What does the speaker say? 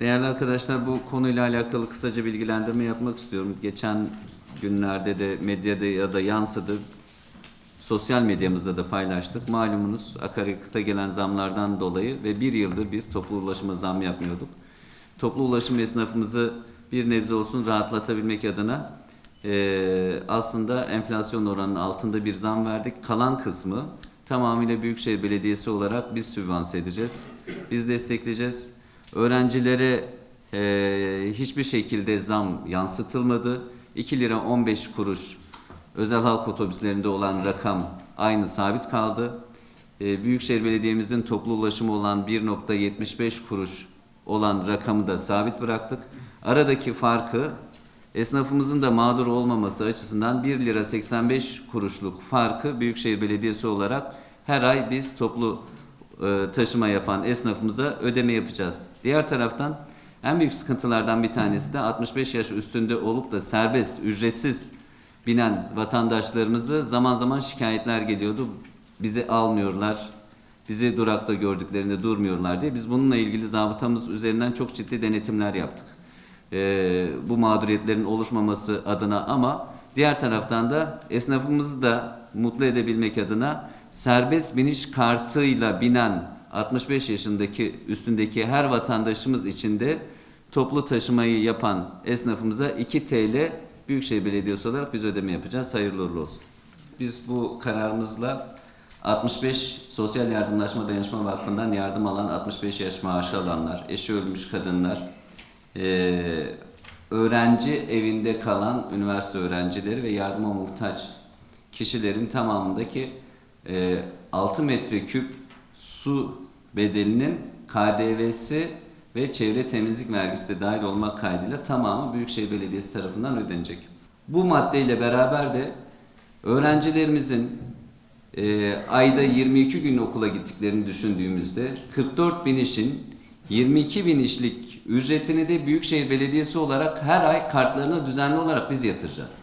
Değerli arkadaşlar bu konuyla alakalı kısaca bilgilendirme yapmak istiyorum. Geçen günlerde de medyada ya da yansıdı. Sosyal medyamızda da paylaştık. Malumunuz akaryakıta gelen zamlardan dolayı ve bir yıldır biz toplu ulaşıma zam yapmıyorduk. Toplu ulaşım esnafımızı bir nebze olsun rahatlatabilmek adına eee, aslında enflasyon oranının altında bir zam verdik. Kalan kısmı tamamıyla Büyükşehir Belediyesi olarak biz sübvanse edeceğiz. Biz destekleyeceğiz. Öğrencilere eee, hiçbir şekilde zam yansıtılmadı. 2 lira 15 kuruş özel halk otobüslerinde olan rakam aynı sabit kaldı. Ee, Büyükşehir Belediye'mizin toplu ulaşımı olan 1.75 kuruş olan rakamı da sabit bıraktık. Aradaki farkı esnafımızın da mağdur olmaması açısından 1 lira 85 kuruşluk farkı Büyükşehir Belediyesi olarak her ay biz toplu e, taşıma yapan esnafımıza ödeme yapacağız. Diğer taraftan en büyük sıkıntılardan bir tanesi de 65 yaş üstünde olup da serbest, ücretsiz binen vatandaşlarımızı zaman zaman şikayetler geliyordu. Bizi almıyorlar, bizi durakta gördüklerinde durmuyorlar diye. Biz bununla ilgili zabıtamız üzerinden çok ciddi denetimler yaptık. Ee, bu mağduriyetlerin oluşmaması adına ama diğer taraftan da esnafımızı da mutlu edebilmek adına serbest biniş kartıyla binen 65 yaşındaki üstündeki her vatandaşımız için de toplu taşımayı yapan esnafımıza 2 TL Büyükşehir Belediyesi olarak biz ödeme yapacağız. Hayırlı uğurlu olsun. Biz bu kararımızla 65 Sosyal Yardımlaşma Dayanışma Vakfı'ndan yardım alan 65 yaş maaşı alanlar, eşi ölmüş kadınlar, eee, öğrenci evinde kalan üniversite öğrencileri ve yardıma muhtaç kişilerin tamamındaki eee 6 metreküp su bedelinin KDV'si ve çevre temizlik vergisi de dahil olmak kaydıyla tamamı Büyükşehir Belediyesi tarafından ödenecek. Bu maddeyle beraber de öğrencilerimizin e, ayda 22 gün okula gittiklerini düşündüğümüzde 44 bin işin 22 bin işlik ücretini de Büyükşehir Belediyesi olarak her ay kartlarına düzenli olarak biz yatıracağız.